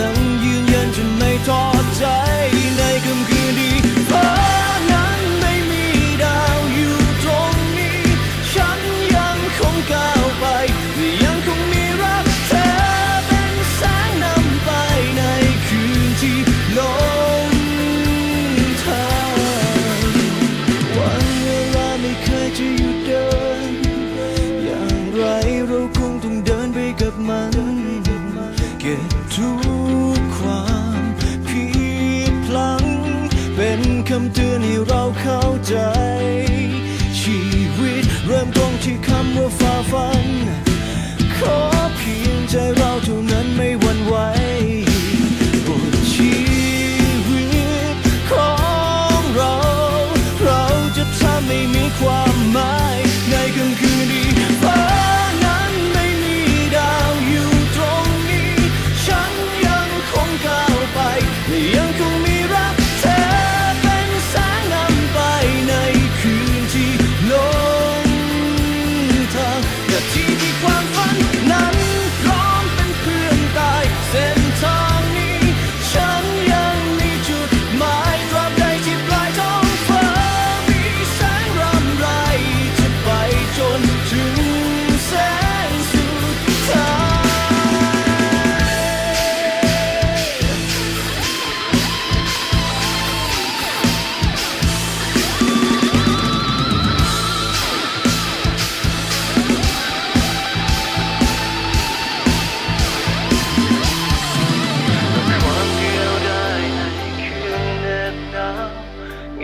ยังยืนยันจะไม่ท้อใจในค่ำคืนดีเพราะนั้นไม่มีดาวอยู่ตรงนี้ ฉันยังคงก้าวไป ยังคงมีรักเธอเป็นแสงนำไปในคืนที่หลงทางวันเวลาไม่เคยจะหยุดเดิน อย่างไรเราคงต้องเดินไปกับมัน get to มเตือนให้เราเข้าใจ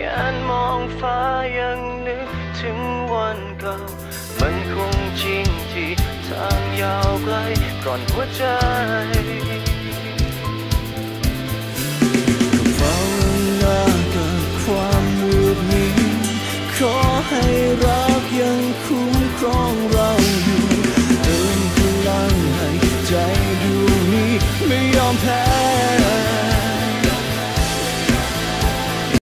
งานมองฟ้ายังนึกถึงวันเก่า มันคงจริงที่ทางยาวไกลก่อนหัวใจเฝ้าหน้ากับความมืดมิดขอให้รักยังคุ้มครองเราอยู่เติมพลังให้ใจดวงนี้ไม่ยอมแพ้